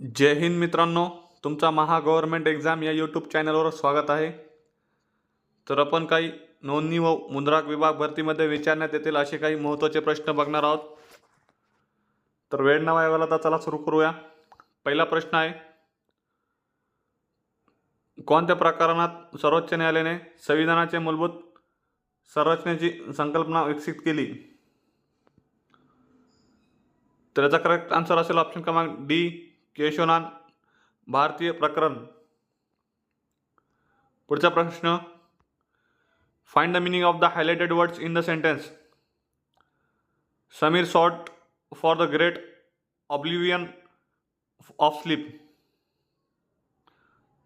जय हिंद मित्रांनो तुमचा Maha government exam या यूट्यूब चॅनलवर स्वागत आहे. तर आपण काही नोंदणी व मुद्राक विभाग भरतीमध्ये विचारण्यात येतील असे काही महत्त्वाचे प्रश्न बघणार आहोत. तर वेळ न वाया तर चला सुरू करूया. पहिला प्रश्न आहे कोणत्या प्रकरणात सर्वोच्च न्यायालयाने संविधानाचे मूलभूत संरचनेची संकल्पना विकसित केली? तर याचा करेक्ट आन्सर असेल ऑप्शन क्रमांक डी केशवनान भारतीय प्रकरण. पुढचा प्रश्न. Find the meaning of the highlighted words in the sentence Sameer sought for the great oblivion of sleep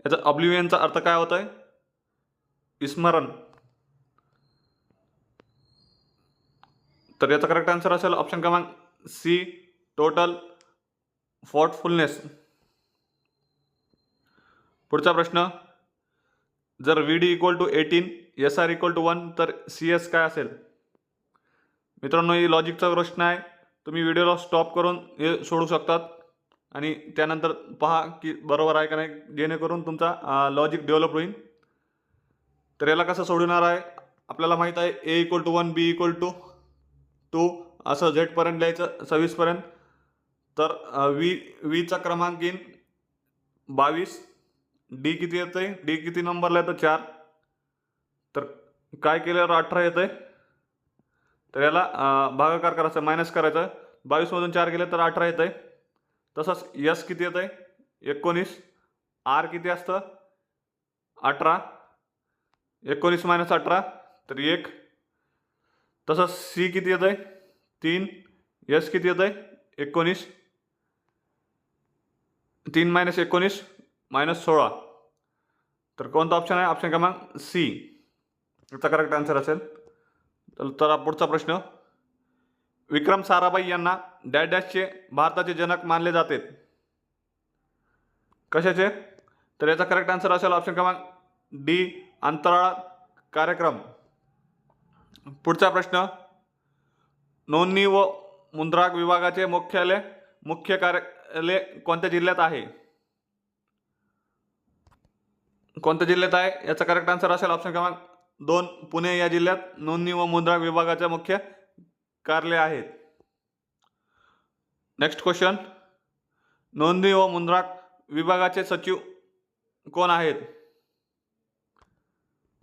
याचा ऑब्लिव्हियनचा अर्थ काय होत आहे विस्मरण तर याचा करेक्ट आन्सर असेल ऑप्शन क्रमांक सी टोटल फॉटफुलनेस पुढचा प्रश्न जर V D equal to eighteen S R equal to one तर सी एस काय असेल? मित्रांनो ही लॉजिकचा प्रश्न आहे. तुम्ही व्हिडिओला स्टॉप करून हे सोडू शकतात. आणि त्यानंतर पहा की बरोबर आहे का नाही. जेणेकरून तुमचा लॉजिक डेव्हलप होईल. तर याला कसं सोडवणार आहे? आपल्याला माहीत आहे A equal to one B equal to two असं झेडपर्यंत लिहायचं सव्वीसपर्यंत तर वी वीचा क्रमांक येईन बावीस. डी किती येतं आहे डी किती नंबरला येतं? चार. तर काय केल्यावर अठरा येतं आहे तर याला भागाकार करायचा मायनस करायचं. बावीसमधून चार केले तर अठरा येतं आहे तसंच यस किती येतं आहे एकोणीस. आर किती असतं? अठरा. एकोणीस मायनस अठरा तर एक. तसंच सी किती येतं आहे तीन. यस किती येतं आहे एकोणीस. तीन मायनस एकोणीस मायनस सोळा. तर कोणता ऑप्शन आहे? ऑप्शन क्रमांक सी याचा करेक्ट आन्सर असेल. तर पुढचा प्रश्न. विक्रम साराभाई यांना डॅश डॅशचे भारताचे जनक मानले जाते. कशाचे? तर याचा करेक्ट आन्सर असेल ऑप्शन क्रमांक डी अंतराळ कार्यक्रम. पुढचा प्रश्न. नोंदणी व मुद्राक विभागाचे मुख्यालय मुख्य कार्य कार्यालय कोणत्या जिल्ह्यात आहे? कोणत्या जिल्ह्यात आहे? याचा करेक्ट आन्सर असेल ऑप्शन क्रमांक दोन पुणे या जिल्ह्यात. नोंदणी व मुद्रा विभागाचे मुख्य कार्यालय आहेत. नेक्स्ट क्वेश्चन नोंदणी व मुद्रा विभागाचे सचिव कोण आहेत?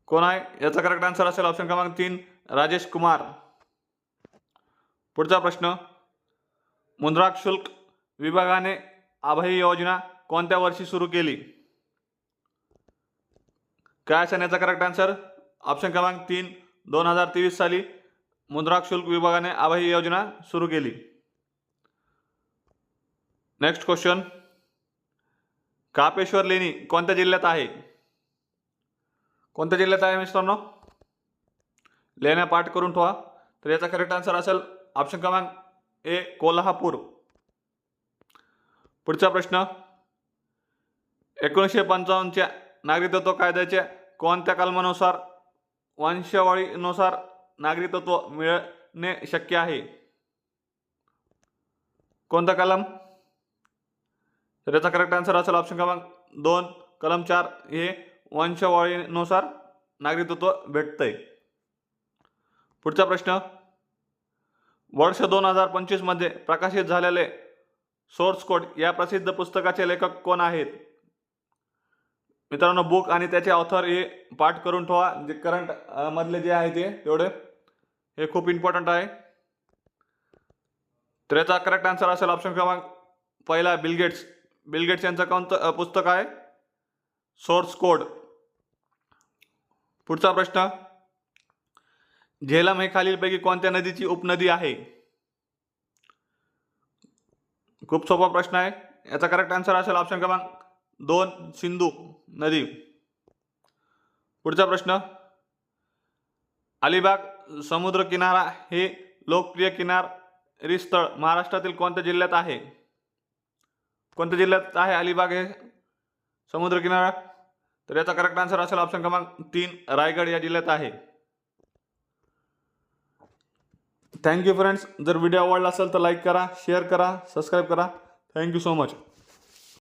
कोण आहे? याचा करेक्ट आन्सर असेल ऑप्शन क्रमांक तीन राजेश कुमार. पुढचा प्रश्न. मुद्राक शुल्क विभागाने आभाई योजना कोणत्या वर्षी सुरू केली? काय असेल याचा करेक्ट आन्सर ऑप्शन क्रमांक तीन दोन हजार तेवीस साली मुद्राक शुल्क विभागाने आभाई योजना सुरू केली. नेक्स्ट क्वेश्चन कापेश्वर लेणी कोणत्या जिल्ह्यात आहे? कोणत्या जिल्ह्यात आहे मित्रांनो? लेण्या पाठ करून ठेवा. तर याचा करेक्ट आन्सर असेल ऑप्शन क्रमांक ए कोल्हापूर. पुढचा प्रश्न. एकोणीसशे पंचावन्नच्या नागरिकत्व कायद्याच्या कोणत्या कलमानुसार वंशावळीनुसार नागरिकत्व मिळणे शक्य आहे? कोणता कलम? तर याचा करेक्ट आन्सर असेल ऑप्शन क्रमांक दोन. कलम चार हे वंशावळीनुसार नागरिकत्व भेटतंय. पुढचा प्रश्न. वर्ष दोन हजार पंचवीसमध्ये प्रकाशित झालेले सोर्स कोड या प्रसिद्ध पुस्तकाचे लेखक कोण आहेत? मित्रांनो बुक आणि त्याचे ऑथर हे पाठ करून ठेवा. जे करंट मधले जे आहे ते तेवढे हे खूप इम्पॉर्टंट आहे. तर याचा करेक्ट आन्सर असेल ऑप्शन क्रमांक पहिला बिलगेट्स बिलगेट्स यांचं कोणतं पुस्तक आहे? सोर्स कोड पुढचा प्रश्न. झेलम हे खालीलपैकी कोणत्या नदीची उपनदी आहे? खूप सोपा प्रश्न आहे. याचा करेक्ट आन्सर असेल ऑप्शन क्रमांक दोन सिंधू नदी. पुढचा प्रश्न. अलिबाग समुद्र किनारा हे लोकप्रिय किनारी स्थळ महाराष्ट्रातील कोणत्या जिल्ह्यात आहे? कोणत्या जिल्ह्यात आहे अलिबाग हे समुद्र किनारा तर याचा करेक्ट आन्सर असेल ऑप्शन क्रमांक तीन रायगड या जिल्ह्यात आहे. थँक्यू फ्रेंड्स जर व्हिडिओ आवडला असेल तर लाईक करा शेअर करा सबस्क्राईब करा. Thank you so much